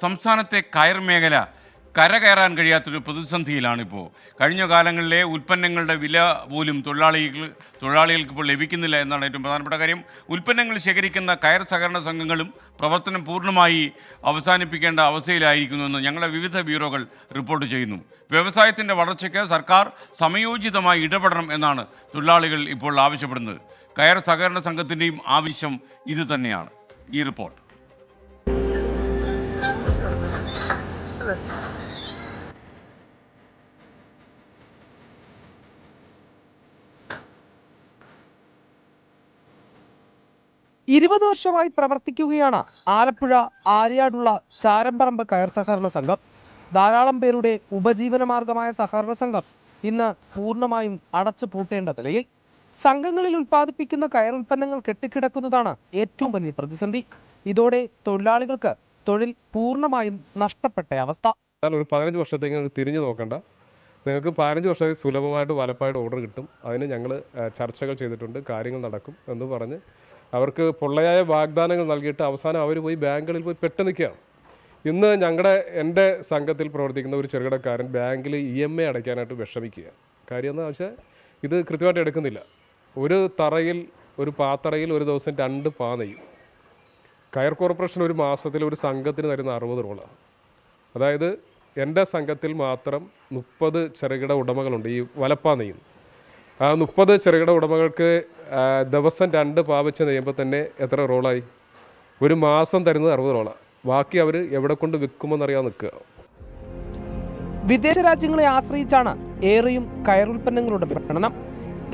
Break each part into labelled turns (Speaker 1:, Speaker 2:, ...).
Speaker 1: സംസ്ഥാനത്തെ കയർ മേഖല കരകയറാൻ കഴിയാത്തൊരു പ്രതിസന്ധിയിലാണിപ്പോൾ കഴിഞ്ഞ കാലങ്ങളിലെ ഉൽപ്പന്നങ്ങളുടെ വില പോലും തൊഴിലാളികൾ തൊഴിലാളികൾക്ക് ഇപ്പോൾ ലഭിക്കുന്നില്ല എന്നാണ് ഏറ്റവും പ്രധാനപ്പെട്ട കാര്യം. ഉൽപ്പന്നങ്ങൾ ശേഖരിക്കുന്ന കയർ സഹകരണ സംഘങ്ങളും പ്രവർത്തനം പൂർണമായി അവസാനിപ്പിക്കേണ്ട അവസ്ഥയിലായിരിക്കുന്നുവെന്ന് ഞങ്ങളുടെ വിവിധ ബ്യൂറോകൾ റിപ്പോർട്ട് ചെയ്യുന്നു. വ്യവസായത്തിന്റെ വളർച്ചയ്ക്ക് സർക്കാർ സമയോചിതമായി ഇടപെടണം എന്നാണ് തൊഴിലാളികൾ ഇപ്പോൾ ആവശ്യപ്പെടുന്നത്. കയർ സഹകരണ സംഘത്തിന്റെയും ആവശ്യം ഇതുതന്നെയാണ് ഈ റിപ്പോർട്ട്.
Speaker 2: ഇരുപത് വർഷമായി പ്രവർത്തിക്കുകയാണ് ആലപ്പുഴ ആര്യാടുള്ള ചാരമ്പറമ്പ് കയർ സഹകരണ സംഘം. ധാരാളം പേരുടെ ഉപജീവന മാർഗമായ സഹകരണ സംഘം ഇന്ന് പൂർണമായും അടച്ചു പൂട്ടേണ്ട നിലയിൽ സംഘങ്ങളിൽ ഉൽപ്പാദിപ്പിക്കുന്ന കയർ ഉൽപ്പന്നങ്ങൾ കെട്ടിക്കിടക്കുന്നതാണ് ഏറ്റവും വലിയ പ്രതിസന്ധി. ഇതോടെ തൊഴിലാളികൾക്ക് തൊഴിൽ പൂർണമായും നഷ്ടപ്പെട്ട അവസ്ഥ.
Speaker 3: ഒരു പതിനഞ്ച് വർഷത്തേക്ക് തിരിഞ്ഞു നോക്കണ്ട. നിങ്ങൾക്ക് പതിനഞ്ച് വർഷത്തേക്ക് സുലഭമായിട്ട് വലപ്പായിട്ട് ഓർഡർ കിട്ടും. അതിന് ഞങ്ങൾ ചർച്ചകൾ ചെയ്തിട്ടുണ്ട് കാര്യങ്ങൾ നടക്കും എന്ന് പറഞ്ഞ് അവർക്ക് പൊള്ളയായ വാഗ്ദാനങ്ങൾ നൽകിയിട്ട് അവസാനം അവർ പോയി ബാങ്കുകളിൽ പോയി പെട്ട് നിൽക്കുകയാണ്. ഇന്ന് ഞങ്ങളുടെ എന്റെ സംഘത്തിൽ പ്രവർത്തിക്കുന്ന ഒരു ചെറുകിടക്കാരൻ ബാങ്കിൽ ഇ എം എ അടയ്ക്കാനായിട്ട് വിഷമിക്കുക കാര്യം എന്താ വെച്ചാൽ ഇത് കൃത്യമായിട്ട് എടുക്കുന്നില്ല. ഒരു തറയിൽ ഒരു പാത്തറയിൽ ഒരു ദിവസം രണ്ട് പാ നെയ്യും. കയർ കോർപ്പറേഷൻ ഒരു മാസത്തിൽ ഒരു സംഘത്തിന് തരുന്ന അറുപത് റോളാണ്. അതായത് എന്റെ സംഘത്തിൽ മാത്രം മുപ്പത് ചെറുകിട ഉടമകളുണ്ട്. ഈ വലപ്പാ നെയ്യും. ആ മുപ്പത് ചെറുകിട ഉടമകൾക്ക് ദിവസം രണ്ട് പാവച്ച് നെയ്യുമ്പോൾ തന്നെ എത്ര റോളായി? ഒരു മാസം തരുന്നത് അറുപത് റോളാണ്. ബാക്കി അവർ എവിടെ കൊണ്ട് വിൽക്കുമെന്നറിയാൻ നിൽക്കുക.
Speaker 2: വിദേശ രാജ്യങ്ങളെ ആശ്രയിച്ചാണ് ഏറെയും കയറുൽപ്പന്നങ്ങളുടെ വിപണനം.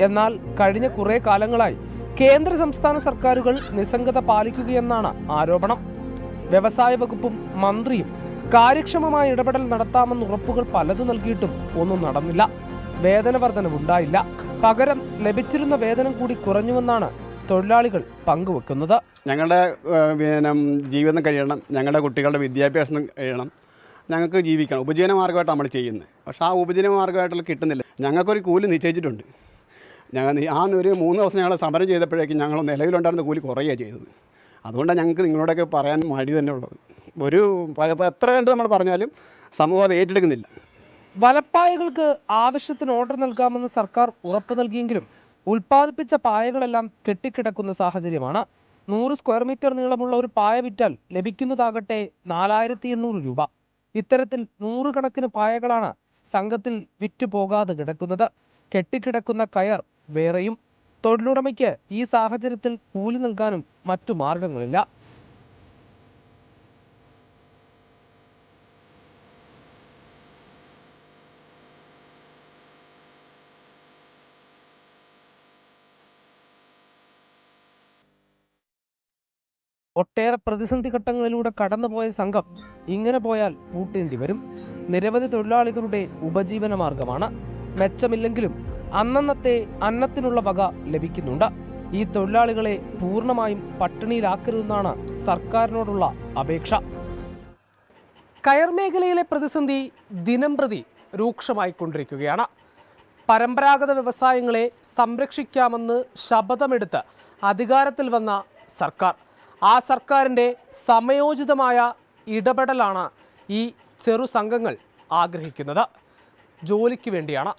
Speaker 2: എന്നാൽ കഴിഞ്ഞ കുറേ കാലങ്ങളായി കേന്ദ്ര സംസ്ഥാന സർക്കാരുകൾ നിസ്സംഗത പാലിക്കുകയെന്നാണ് ആരോപണം. വ്യവസായ വകുപ്പും മന്ത്രിയും കാര്യക്ഷമമായ ഇടപെടൽ നടത്താമെന്ന് ഉറപ്പുകൾ പലതും നൽകിയിട്ടും ഒന്നും നടന്നില്ല. വേതന വർധനവുണ്ടായില്ല പകരം ലഭിച്ചിരുന്ന വേതനം കൂടി കുറഞ്ഞുവെന്നാണ് തൊഴിലാളികൾ പങ്കുവെക്കുന്നത്.
Speaker 4: ഞങ്ങളുടെ പിന്നെ ജീവിതം കഴിയണം. ഞങ്ങളുടെ കുട്ടികളുടെ വിദ്യാഭ്യാസം കഴിയണം. ഞങ്ങൾക്ക് ജീവിക്കണം. ഉപജീവന മാർഗമായിട്ടാണ് നമ്മൾ ചെയ്യുന്നത്. പക്ഷേ ആ ഉപജീവന മാർഗമായിട്ടുള്ള കിട്ടുന്നില്ല. ഞങ്ങൾക്കൊരു കൂലി നിശ്ചയിച്ചിട്ടുണ്ട്. ഞങ്ങൾ ആ ഒരു മൂന്ന് ദിവസം ഞങ്ങൾ സമരം ചെയ്തപ്പോഴേക്കും ഞങ്ങൾ നിലവിലുണ്ടായിരുന്ന കൂലി കുറയുകയാണ് ചെയ്തത്. അതുകൊണ്ടാണ് ഞങ്ങൾക്ക് നിങ്ങളോടൊക്കെ പറയാൻ മടി തന്നെ ഉള്ളത്. ഒരു എത്ര കണ്ട് നമ്മൾ പറഞ്ഞാലും സമൂഹം അത് ഏറ്റെടുക്കുന്നില്ല.
Speaker 2: വലപ്പായകൾക്ക് ആവശ്യത്തിന് ഓർഡർ നൽകാമെന്ന് സർക്കാർ ഉറപ്പ് നൽകിയെങ്കിലും ഉൽപ്പാദിപ്പിച്ച പായകളെല്ലാം കെട്ടിക്കിടക്കുന്ന സാഹചര്യമാണ്. നൂറ് സ്ക്വയർ മീറ്റർ നീളമുള്ള ഒരു പായ വിറ്റാൽ ലഭിക്കുന്നതാകട്ടെ നാലായിരത്തി എണ്ണൂറ് രൂപ. ഇത്തരത്തിൽ നൂറുകണക്കിന് പായകളാണ് സംഘത്തിൽ വിറ്റു പോകാതെ കിടക്കുന്നത്. കെട്ടിക്കിടക്കുന്ന കയർ വേറെയും തൊഴിലുടമയ്ക്ക് ഈ സാഹചര്യത്തിൽ കൂലി നൽകാനും മറ്റു മാർഗങ്ങളില്ല. ഒട്ടേറെ പ്രതിസന്ധി ഘട്ടങ്ങളിലൂടെ കടന്നുപോയ സംഘം ഇങ്ങനെ പോയാൽ പൂട്ടേണ്ടി വരും. നിരവധി തൊഴിലാളികളുടെ ഉപജീവന മാർഗമാണ് മെച്ചമില്ലെങ്കിലും അന്നന്നത്തെ അന്നത്തിനുള്ള വക ലഭിക്കുന്നുണ്ട്. ഈ തൊഴിലാളികളെ പൂർണമായും പട്ടിണിയിലാക്കരുതെന്നാണ് സർക്കാരിനോടുള്ള അപേക്ഷ. കയർ മേഖലയിലെ പ്രതിസന്ധി ദിനം പ്രതി രൂക്ഷമായിക്കൊണ്ടിരിക്കുകയാണ്. പരമ്പരാഗത വ്യവസായങ്ങളെ സംരക്ഷിക്കാമെന്ന് ശപഥമെടുത്ത് അധികാരത്തിൽ വന്ന സർക്കാർ. ആ സർക്കാരിന്റെ സമയോചിതമായ ഇടപെടലാണ് ഈ ചെറു സംഘങ്ങൾ ആഗ്രഹിക്കുന്നത്. ജോലിക്ക് വേണ്ടിയാണ്.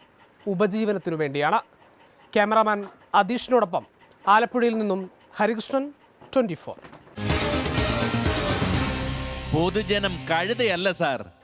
Speaker 2: ഉപജീവനത്തിനു വേണ്ടിയാണ്. ക്യാമറാമാൻ അതീഷിനോടൊപ്പം ആലപ്പുഴയിൽ നിന്നും ഹരികൃഷ്ണൻ ട്വന്റി ഫോർ.
Speaker 5: പൊതുജനം കഴുതയല്ല സാർ.